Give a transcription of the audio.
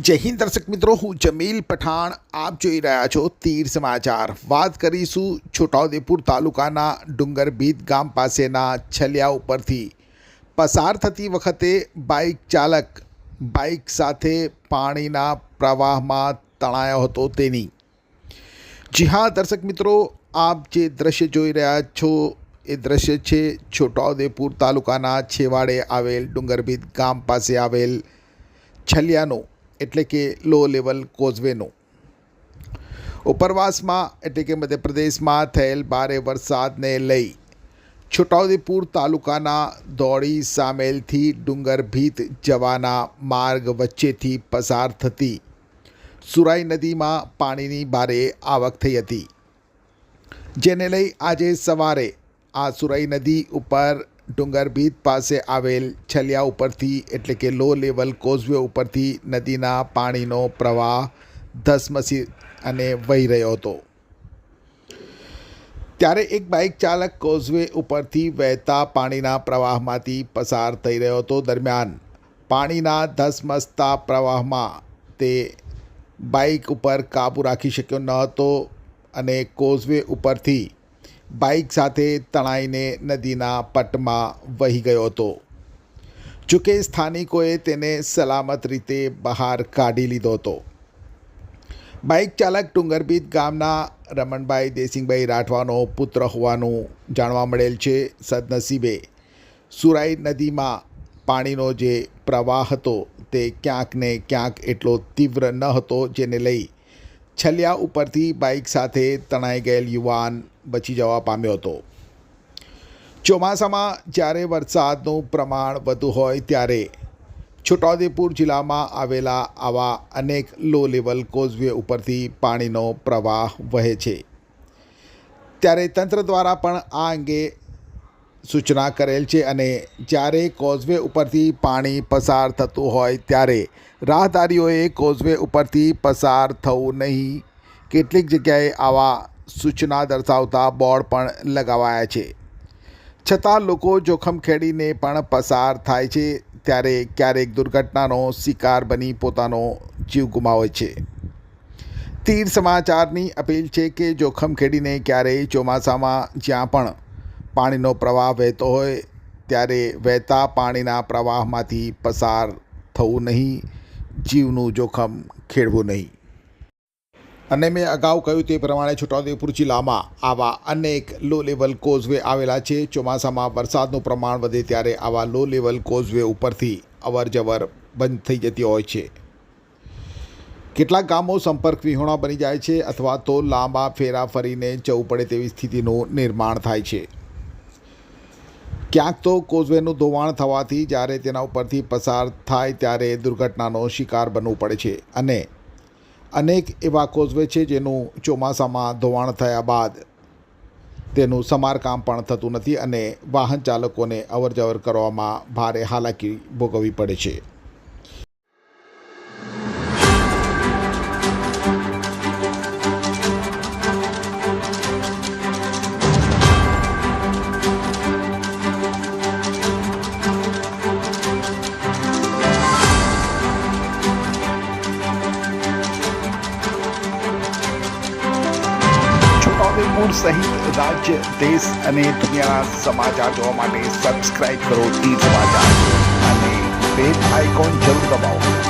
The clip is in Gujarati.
જય હિન્દ દર્શક મિત્રો, હું જમીલ પઠાણ. આપ જોઈ રહ્યા છો તીર સમાચાર. વાત કરીશું છોટાઉદેપુર તાલુકાના ડુંગરભીત ગામ પાસેના છલિયા ઉપરથી. પસાર થતી વખતે બાઇક ચાલક બાઇક સાથે પાણીના પ્રવાહમાં તણાયો હતો તેની. જી હા, દર્શક મિત્રો, આપ જે દ્રશ્ય જોઈ રહ્યા છો એ દ્રશ્ય છે છોટાઉદેપુર તાલુકાના છેવાડે આવેલ ડુંગરભીત ગામ પાસે આવેલ છલિયાનું. એટલે કે લો લેવલ કોઝવેનો ઉપરવાસમાં એટલે કે મધ્યપ્રદેશમાં થયેલ ભારે વરસાદને લઈ છોટાઉદેપુર તાલુકાના દોડી સામેલથી ડુંગરભીત જવાના માર્ગ વચ્ચેથી પસાર થતી સુરાઈ નદીમાં પાણીની ભારે આવક થઈ હતી. જેને લઈ આજે સવારે આ સુરાઈ નદી ઉપર ડુંગરભીત પાસે આવેલ છલિયા ઉપરથી એટલે કે લો લેવલ કોઝવે ઉપરથી નદીના પાણીનો પ્રવાહ ધસમસી અને વહી રહ્યો હતો. ત્યારે એક બાઇક ચાલક કોઝવે ઉપરથી વહેતા પાણીના પ્રવાહમાંથી પસાર થઈ રહ્યો હતો. દરમિયાન પાણીના ધસમસતા પ્રવાહમાં તે બાઇક ઉપર કાબૂ રાખી શક્યો ન હતો અને કોઝવે ઉપરથી બાઇક સાથે તણાઈને નદીના પટમાં વહી ગયો હતો. જોકે સ્થાનિકોએ તેને સલામત રીતે બહાર કાઢી લીધો હતો. બાઇક ચાલક ડુંગરભીત ગામના રમણભાઈ દેસિંગભાઈ રાઠવાનો પુત્ર હોવાનું જાણવા મળેલ છે સદનસીબે. સુરાઈ નદીમાં પાણીનો જે પ્રવાહ હતો તે ક્યાંક ને ક્યાંક એટલો તીવ્ર ન હતો જેને લઈ છલિયા ઉપરથી બાઇક સાથે તણાઈ ગયેલ યુવાન બચી જવા પામ્યો હતો. ચોમાસામાં જ્યારે વરસાદનું પ્રમાણ વધુ હોય ત્યારે છોટાઉદેપુર જિલ્લામાં આવેલા આવા અનેક લો લેવલ કોઝવે ઉપરથી પાણીનો પ્રવાહ વહે છે. ત્યારે તંત્ર દ્વારા પણ આ અંગે સૂચના કરેલ છે અને જ્યારે કોઝવે ઉપરથી પાણી પસાર થતું હોય ત્યારે રાહદારીઓએ કોઝવે ઉપરથી પસાર થવું નહીં. કેટલીક જગ્યાએ આવા સૂચના દર્શાવતા બોર્ડ પણ લગાવાયા છે. છતાં લોકો જોખમ ખેડીને પણ પસાર થાય છે ત્યારે ક્યારેક દુર્ઘટનાનો શિકાર બની પોતાનો જીવ ગુમાવે છે. તીર સમાચારની અપીલ છે કે જોખમ ખેડીને ક્યારેય ચોમાસામાં જ્યાં પણ પાણીનો પ્રવાહ વહેતો હોય ત્યારે વહેતા પાણીના પ્રવાહમાંથી પસાર થવું નહીં, જીવનું જોખમ ખેડવું નહીં. અને મેં અગાઉ કહ્યું તે પ્રમાણે છોટાઉદેપુર જિલ્લામાં આવા અનેક લો લેવલ કોઝવે આવેલા છે. ચોમાસામાં વરસાદનું પ્રમાણ વધે ત્યારે આવા લો લેવલ કોઝવે ઉપરથી અવર જવર બંધ થઈ જતી હોય છે. કેટલાક ગામો સંપર્ક વિહોણા બની જાય છે અથવા તો લાંબા ફેરા ફરીને જવું પડે તેવી સ્થિતિનું નિર્માણ થાય છે. ક્યાંક તો કોઝવેનું ધોવાણ થવાથી જ્યારે તેના ઉપરથી પસાર થાય ત્યારે દુર્ઘટનાનો શિકાર બનવું પડે છે. અને અનેક એવા કોઝવે છે જેનું ચોમાસામાં ધોવાણ થયા બાદ તેનું સમારકામ પણ થતું નથી અને વાહન ચાલકોને અવરજવર કરવામાં ભારે હાલાકી ભોગવવી પડે છે. છોટાઉદેપુર સહિત રાજ્ય, દેશ અને દુનિયાના સમાચાર જોવા માટે સબસ્ક્રાઇબ કરો ટી સમાચાર. અને બેલ આઇકોન જરૂર દબાવો.